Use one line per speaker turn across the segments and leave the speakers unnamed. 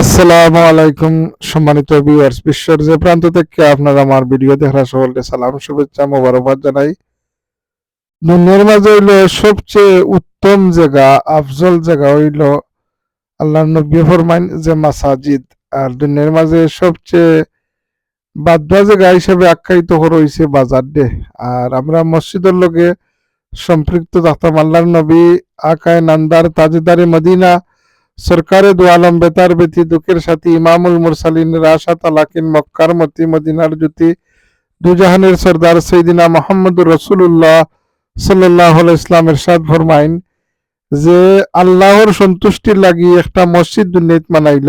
আসসালামু আলাইকুম, সম্মানিত ভিউয়ার্স বিশ্বের যে প্রান্ত থেকে আপনারা আমার ভিডিও দেখার সকলকে সালাম, শুভেচ্ছা, মোবারকবাদ জানাই। দুনিয়ার মাঝে হইল সবচেয়ে উত্তম জায়গা, আফজল জায়গা হইল আল্লাহ নবী ফরমাইন যে মাসাজিদ। আর দুনিয়ার মাঝে সবচেয়ে বাধ্যা জায়গা হিসেবে আখ্যায়িত করা হয়েছে বাজার ডে আর আমরা মসজিদের লগে সম্পৃক্ত থাকতাম আল্লাহর নবী, আকায়, নান্দার, তাজেদারে, মদিনা সরকারে দু আলম বেতার বেতি দুঃখের সাথী ইমামুল মুরসালিন রাশা তালাকিন মক্কার মতি মদিনার জ্যোতি দুজাহানের সর্দার সৈদিনা মোহাম্মদুর রসুল্লাহ সাল্লাহ ইসলাম এরশাদ ফরমাইন যে আল্লাহর সন্তুষ্টির লাগি একটা মসজিদ দুর্নীত মানাইল।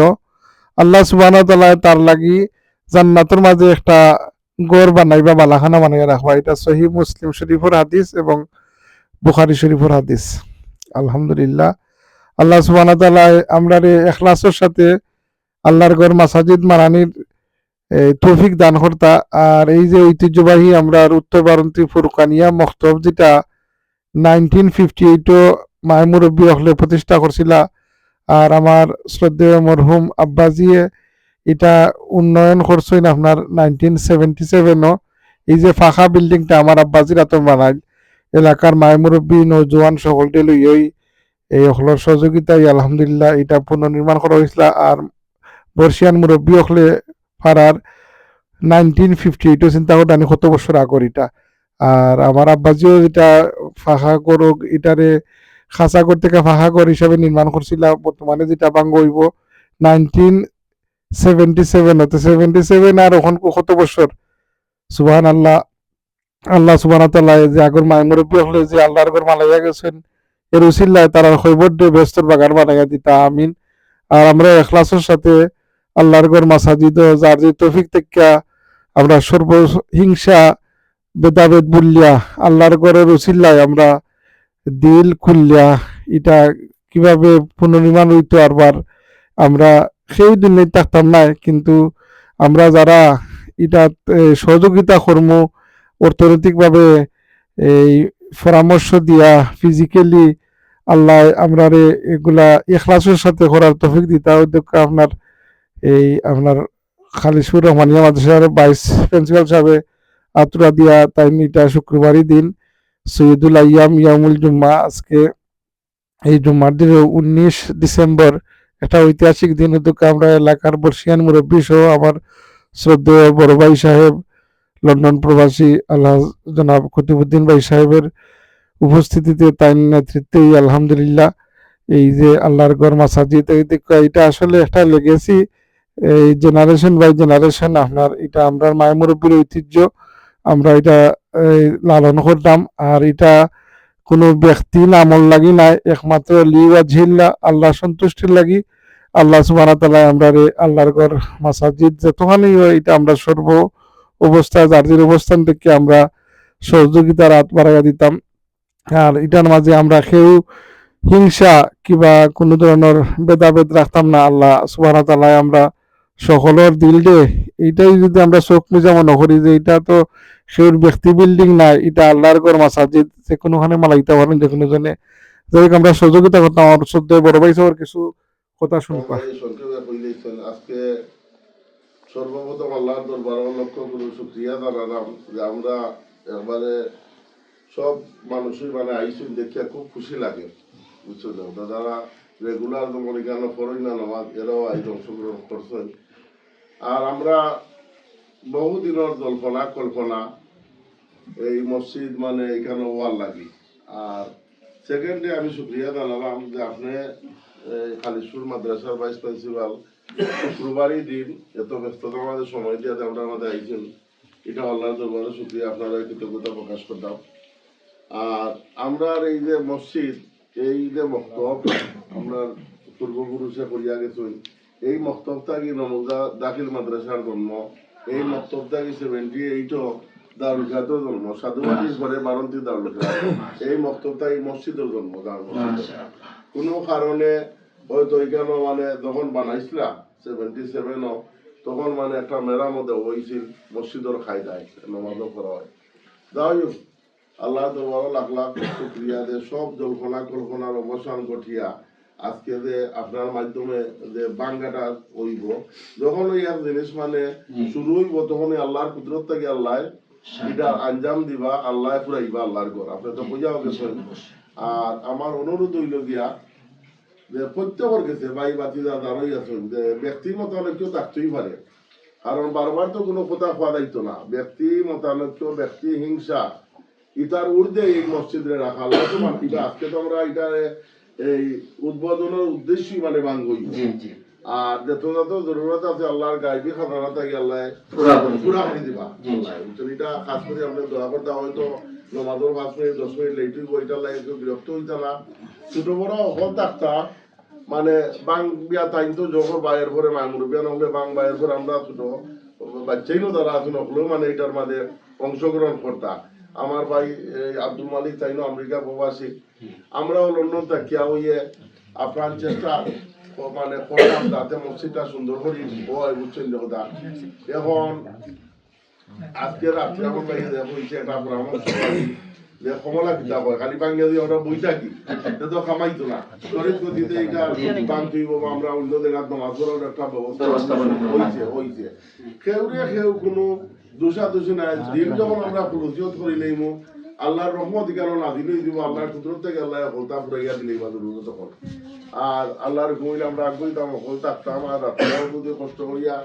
আল্লাহ সুবাহ তার লাগি জান্নাতের মাঝে একটা গড় বানাইবা, বালাখানা বানাইয়া রাখবা। এটা সহি মুসলিম শরীফর হাদিস এবং বুখারি শরীফর হাদিস। আলহামদুলিল্লাহ। আল্লাহ সুবাহ আমরা এখলাসের সাথে আল্লাহর ঘর মাসাজিদ মারানির তৌফিক দান কর্তা। আর এই যে ঐতিহ্যবাহী আমরা উত্তর বারন্তী ফুরকানিয়া মক্তব যেটা নাইনটিন ফিফটি এইটও মায়মুরব্বী হলে প্রতিষ্ঠা করছিলা, আর আমার শ্রদ্ধেয় মরহুম আব্বাজিয়ে এটা উন্নয়ন করছেন আপনার নাইনটিন সেভেন্টি সেভেনও এই যে ফাঁকা বিল্ডিংটা আমার আব্বাজির আতম বানাই এলাকার মায়মুরব্বী নৌজওয়ান সকলকে লইয়ই এই হলর সহযোগিতায় আলহামদুলিল্লাহ এটা পুনর্নির্মাণ করা হয়েছিল আর বর্ষিয়ান মুরব্বী হলে পাড়ার নাইনটিন ফিফটি এইটও চিন্তা করতে আমি কত বছর আগর এটা। আর আমার আব্বাজিও এটা ফাঁকা করুক এটারে খাঁচা থেকে ফাঁকা ঘর হিসাবে নির্মাণ করছিল বর্তমানে যেটা বাঙ্গ হইব, নাইনটিন সেভেন্টি সেভেন হতে সেভেন্টি সেভেন আর ওখান কত বছর সুবাহান আল্লাহ আল্লাহ সুবাহ যে আগর মায় মুরব্বী হলে যে আল্লাহর ঘর মালাইয়া গেছেন এর উসিল্লায় তারা খৈবর ডে ব্যস্তর বাগান বানাইয়া দিতা, আমিন। আর আমরা এখলাসের সাথে আল্লাহর ঘর মাসাজিদ, যার যে তৌফিক থেকে আমরা সর্বহিংসা, বেদাবেদ বললিয়া আল্লাহর ঘরের উসিল্লায় আমরা দিল খুললিয়া এটা কীভাবে পুনর্নির্মাণ হইতো আরবার আমরা সেই দিনে থাকতাম না কিন্তু আমরা যারা এটা সহযোগিতা কর্ম, অর্থনৈতিকভাবে এই পরামর্শ দিয়া ফিজিক্যালি আল্লাহ আমরা রে এগুলা এখলাসের সাথে করার তফিক দিতা উদ্যোগ আপনার এই আপনার খালিশুর রহমানিয়া মাদ্রাসার ভাইস প্রিন্সিপাল সাহেব, আতুরা দিয়া তাই এটা শুক্রবারই দিন, সৈয়দুল আয়াম ইয়ামুল জুম্মা। আজকে এই জুম্মার দিন উনিশ ডিসেম্বর, একটা ঐতিহাসিক দিন। উদ্যোগ আমরা এলাকার বর্ষিয়ান মুরব্বী সহ আমার শ্রদ্ধেয় বড় ভাই সাহেব, লন্ডন প্রবাসী আল্লাহ জনাব খতিবুদ্দিন ভাই সাহেবের উপস্থিতিতে তাই নেতৃত্বেই আলহামদুলিল্লাহ, এই যে আল্লাহর গর মাসাজিদ এটা আসলে একটা লেগেছি এই জেনারেশন বাই জেনারেশন আপনার, এটা আমরা মায়ের মুরব্বীর ঐতিহ্য, আমরা এটা লালন করতাম। আর এটা কোনো ব্যক্তি নামল লাগি নাই, একমাত্র লিওয়া ঝিল্লা আল্লাহ সন্তুষ্টির লাগি। আল্লাহ সুবাহ তালায় আমরা রে আল্লাহর ঘর মাসাজিদ যতখানি এটা আমরা সর্ব অবস্থায় যার যার অবস্থান থেকে আমরা সহযোগিতার হাত বাড়াইয়া দিতাম। আর এটার মাঝে আমরা কেউ হিংসা কিবা কোনো ধরনের ভেদাভেদ রাখতাম না, আল্লাহ সুবাহ আমরা সকলের দিল দে। এইটাই যদি আমরা চোখ মুজা মনে করি যে এটা তো সেউর ব্যক্তি বিল্ডিং নাই, এটা আল্লাহর ঘর মাসাজিদ, যে কোনোখানে মালাইতে পারেন যে কোনো জনে যাই আমরা সহযোগিতা করতাম। আমার সদ্য বড় ভাই সবার কিছু কথা শুনবা।
আজকে সর্বপ্রথম আল্লাহর দরবার লক্ষ করে শুক্রিয়া জানালাম যে আমরা একবারে সব মানুষই মানে আইসুন দেখে খুব খুশি লাগে, বুঝছ তো? যারা রেগুলার মনে কেন করেন না নামাজ এরাও আইজ অংশগ্রহণ করছেন আর আমরা বহুদিনের জল্পনা, কল্পনা, এই মসজিদ মানে এখানে ওয়াল লাগি। আর সেকেন্ডে আমি শুক্রিয়া জানালাম যে আপনি এই খালিশুর মাদ্রাসার ভাইস প্রিন্সিপাল শুক্রবারই দিন, এত ব্যস্ততার মাঝে সময় দিয়ে আমরা আমাদের আইছেন এটা আল্লাহ দরবারে শুক্রিয়া আপনারা কৃতজ্ঞতা প্রকাশ করতাম আর আমরা এই যে মসজিদ এই যে মক্তব আমরা পূর্বপুরুষে করিয়া গেছেন এই মক্তবটা কি নমজা দাখিল মাদ্রাসার জন্ম। এই মক্তবটা কি সেভেন্টি এইটও দারুল খাতের জন্ম। সাধুবাদী ঘরে বারন্তি দারুল খাত এই মক্তবটা এই মসজিদের জন্ম দারুল কোনো কারণে হয়তো এখানে মানে যখন বানাইছিলা সেভেন্টি সেভেনও তখন মানে একটা মেরামতে হয়েছিল মসজিদের খাই দেয় নমাজও করা হয়। যাই হোক আল্লাহ লাখ লাখ শুক্রিয়া দে সব জল্পনা কল্পনার অবসান ঘটিয়া আজকে যে আপনার মাধ্যমে যে বাঙ্গাটা হইব যখন ওই এক জিনিস মানে শুরু হইব তখন আল্লাহর কুদরত থেকে আল্লাহ এটা আঞ্জাম দিবা আল্লাহ ফুরাইবা আল্লাহর ঘর। আপনি তো বোঝাও গেছেন। আর আমার অনুরোধ হইল গিয়া যে প্রত্যেকের গেছে ভাই বাতি দাঁড়াই আছেন যে ব্যক্তি মতানৈক্য থাকতেই পারে। কারণ বারবার তো কোনো কথা খোয়া দায়িত্ব না। ব্যক্তি মতানৈক্য ব্যক্তি হিংসা ইটার ঊর্ধ্বে এই মসজিদে রাখা আল্লাহ তো মানতিবা আজকে তো আমরা এটা এই উদ্বোধনের উদ্দেশ্যই মানে
জি
আর যত যত জরুরত আছে আল্লাহর গাইবি খাজানা থাকে আল্লাহ
পুরা করে দিবা।
এটা খাস করে আপনি দোয়া করতে হয়তো নমাজের পাঁচ মিনিট দশ মিনিট লেট হইব এটা লাগে কেউ বিরক্ত হইতে না। ছোট বড় হল থাকতা মানে বাং বিয়া তাইন তো যখন বাইরের পরে মাং রুবিয়া নহলে বাং বাইরের পরে আমরা ছোট বাচ্চাই নো তারা আছে নহলেও মানে এটার মাঝে অংশগ্রহণ করতা আমার ভাই আব্দুল মালিক তাইনো আমেরিকা প্রবাসী। আমরাও লন্ডন থাকিয়া হইয়ে আপ্রাণ চেষ্টা মানে করলাম যাতে মসজিদটা সুন্দর করি। হয় বুঝছেন কথা। এখন আজকে রাত্রে আমার ভাই হইছে একটা পরামর্শ যে কমলা কিতাব হয় খালি বাঙ্গিয়া দিয়ে ওরা বই থাকি এটা তো খামাইতো না। তরিত গতিতে এটা বাং তুইব আমরা অন্য জায়গার নামাজ একটা ব্যবস্থা হইছে কেউ কোনো দোষা দোষী নাই দিন যখন আমরা ফুরসিয়ত করি নেইমু আল্লাহর রহমত কেন না দিলেই দিব আল্লাহর কুদরত থেকে আল্লাহ হলতা ফুরাইয়া দিলেই বা দূর তখন। আর আল্লাহর ঘুমিলে আমরা আগুইতাম হল থাকতাম আর রাত্রেও যদি কষ্ট করিয়া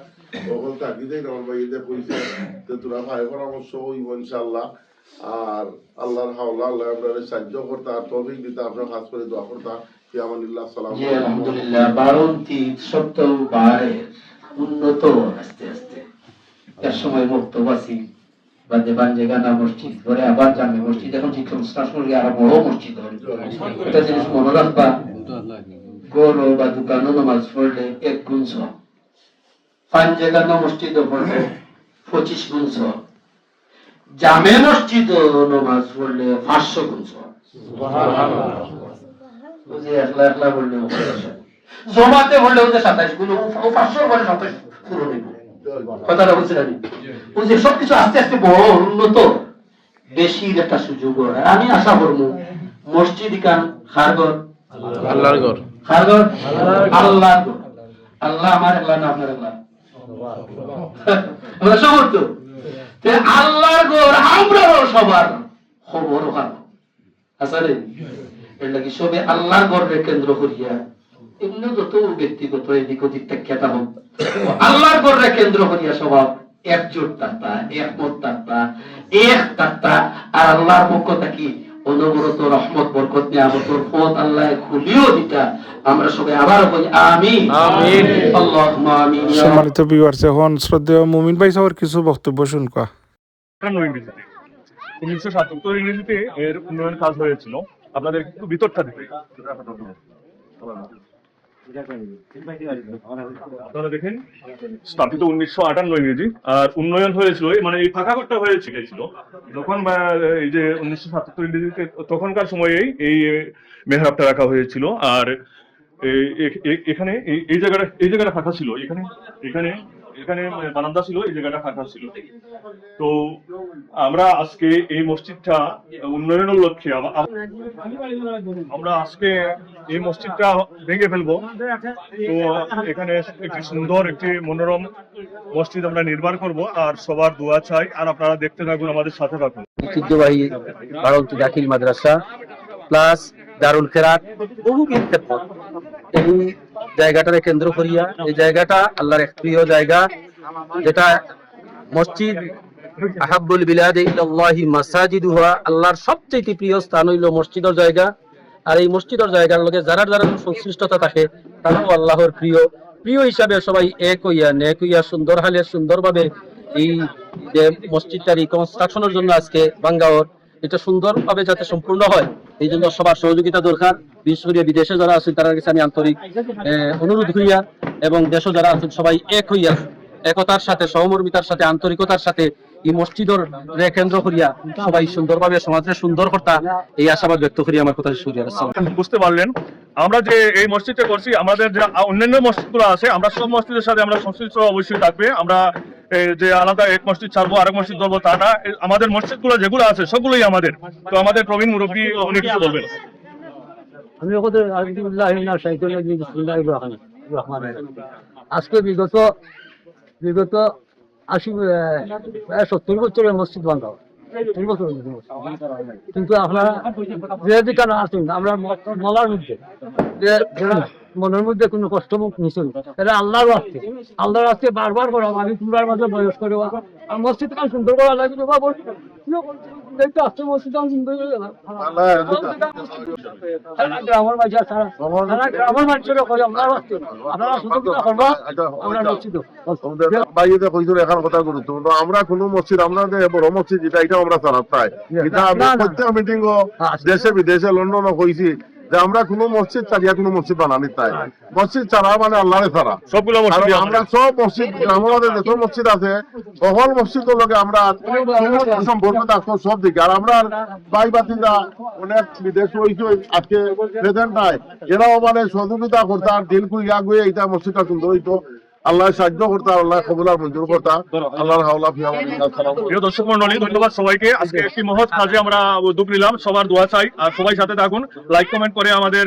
হল থাকি দেই আমার ভাইতে কইছে যে তোরা ভাই পরামর্শ হইব ইনশাআল্লাহ। আর আল্লাহর হাওলা আল্লাহ আমরা সাহায্য করতা আর তৌফিক দিতা আপনার খাস করে দোয়া করতা। কি আমানিল্লাহ সালাম
আলহামদুলিল্লাহ। বারন্তি সপ্তাহ বারে উন্নত আস্তে আস্তে। এক সময় মুক্তবাসী বা মসজিদ পরে আবার জামে মসজিদ, এখন আরও বড় মসজিদ এটা জিনিস মনে রাখবা বা নামাজ পড়লে এক গুণ পড়লে পঁচিশ জামে মসজিদ নামাজ পড়লে পাঁচশো গুণ একলা একলা বললে জমাতে বললে ওদের সাতাইশ গুণ পাঁচশো বলে সাতাইশ পুরো নেব কথাটা বলছি আমি বুঝি সবকিছু আস্তে আস্তে বড় উন্নত। বেশি একটা সুযোগ আর আমি আশা করব মসজিদ কান খারগর
আল্লাহর ঘর।
খারগর আল্লাহর ঘর। আল্লাহ আমার একলা না আপনার আমরা তে আল্লাহর ঘর আমরাও সবার খবর ওখানে আসলে এর লাগি সবে আল্লাহর কেন্দ্র করিয়া এমনি যত ব্যক্তিগত এদিক ওদিক হোক। আল্লাহর কেন্দ্র করিয়া সবাব একজোট থাকতা একমত থাকতা এক থাকতা আর আল্লাহর পক্ষ থাকি অনবরত রহমত বরকত নিয়ামতর পথ আল্লাহ খুলিও দিতা। আমরা সবাই আবার কই আমিন।
আমিন।
আল্লাহুম্মা আমিন
সম্মানিত ভিউয়ার্স এখন শ্রদ্ধেয় মুমিন ভাই সাহেবের কিছু বক্তব্য শুনকা।
উনিশশো সাতাত্তর ইংরেজিতে এর উন্নয়ন কাজ হয়েছিল। আপনাদের একটু ভিতরটা দেখে স্থাপিত উনিশশো আটান্ন ইংরেজি আর উন্নয়ন হয়েছিল মানে এই ফাঁকা ঘরটা হয়েছিল বা, এই যে উনিশশো সাতাত্তর ইংরেজিতে তখনকার সময়েই এই মেহরাবটা রাখা হয়েছিল। আর এখানে এই- জায়গাটা, এই জায়গাটা ফাঁকা ছিল। এখানে এখানে এখানে বারান্দা ছিল, এই জায়গাটা ফাঁকা ছিল। তো আমরা আজকে এই মসজিদটা উন্নয়নের লক্ষ্যে, আম- আম- আমরা আজকে এই মসজিদটা ভেঙে ফেলব। তো এখানে একটি সুন্দর, একটি মনোরম মসজিদ আমরা নির্মাণ করব, আর সবার দোয়া চাই। আর আপনারা দেখতে থাকুন, আমাদের সাথে থাকুন।
ঐতিহ্যবাহী বারন্তি দাখিল মাদ্রাসা, প্লাস দারুল খেরাত বহু বিজ্ঞাপন এই জায়গাটারে কেন্দ্র করিয়া, এই জায়গাটা আল্লাহর এক প্রিয় জায়গা, যেটা মসজিদ বিলাদে ইলাল্লাহি মাসাজিদুহা আল্লাহর সবচেয়ে প্রিয় স্থান হইল মসজিদের জায়গা। আর এই মসজিদের জায়গার লগে যারা যারা সংশ্লিষ্টতা থাকে, তারাও আল্লাহর প্রিয়। প্রিয় হিসাবে সবাই এক হইয়া, নেক হইয়া, সুন্দর হালে সুন্দরভাবে এই যে মসজিদটার কনস্ট্রাকশনের জন্য আজকে বাঙ্গাওর এটা সুন্দরভাবে যাতে সম্পূর্ণ হয়, এই জন্য সবার সহযোগিতা দরকার। বিশেষ করে বিদেশে যারা আছেন তারা কাছে আমি আন্তরিক অনুরোধ হইয়া এবং দেশে যারা আছেন, সবাই এক হইয়া একতার সাথে, সহমর্মিতার সাথে, আন্তরিকতার সাথে এই মসজিদর রে কেন্দ্র করিয়া সবাই সুন্দরভাবে সমাজে সুন্দর কর্তা এই আশাবাদ ব্যক্ত করি আমার কথা আসসালাম
বুঝতে পারলেন আমরা যে এই মসজিদটা করছি আমাদের যে অন্যান্য মসজিদগুলো আছে আমরা সব মসজিদের সাথে আমরা সংশ্লিষ্ট অবশ্যই থাকবে। আমরা যে আলাদা এক মসজিদ ছাড়বো আরেক মসজিদ ধরবো তা না। আমাদের মসজিদগুলো যেগুলো আছে সবগুলোই আমাদের। তো আমাদের প্রবীণ মুরব্বী উনি কিছু বলবেন।
আমি ওদের। আজকে বিগত বিগত আশি সত্তর বছরের মসজিদ বছর কিন্তু আপনারা যে দিকে না আসুন আমরা মলার মধ্যে মনের মধ্যে কোনো কষ্ট মুখ নিছিল এটা আল্লাহর আসছে আল্লাহর আসছে বারবার করা আমি তোমার মাঝে বয়স করে মসজিদ কাল সুন্দর করা লাগে হয়ে গ্রামের মাঝে সারা গ্রামের মানুষের আমরা কোন আপনারা সুন্দর করবা আমরা মসজিদ
বাইরে কইছিল এখন কথা আমরা কোনো মসজিদ আমরা যে বড় মসজিদ এটা এটা আমরা চালাত এটা। প্রত্যেক মিটিং
হ্যাঁ,
দেশে বিদেশে লন্ডন কইছি যে আমরা কোনো মসজিদ চালিয়া কোনো মসজিদ বানানি তাই। মসজিদ চালা মানে আল্লাহরে ছাড়া।
সবগুলো মসজিদ
আমরা সব মসজিদ আমাদের যত মসজিদ আছে সকল মসজিদ লগে আমরা সম্পর্ক থাকতো সব দিকে। আর আমরা ভাই বাতিরা অনেক বিদেশ হয়েছে আজকে প্রেজেন্ট নাই। এরাও মানে সহযোগিতা করতাম দিল কুইয়া গুয়ে এইটা মসজিদটা সুন্দর হইতো। আল্লাহ সাহায্য করতা আল্লাহ কবুলার মঞ্জুর করতা আল্লাহর হাওলা ফিয়া সালাম।
প্রিয় দর্শক মন্ডলী ধন্যবাদ সবাইকে। আজকে একটি মহৎ কাজে আমরা উদ্যোগ নিলাম। সবার দোয়া চাই আর সবাই সাথে থাকুন। লাইক কমেন্ট করে আমাদের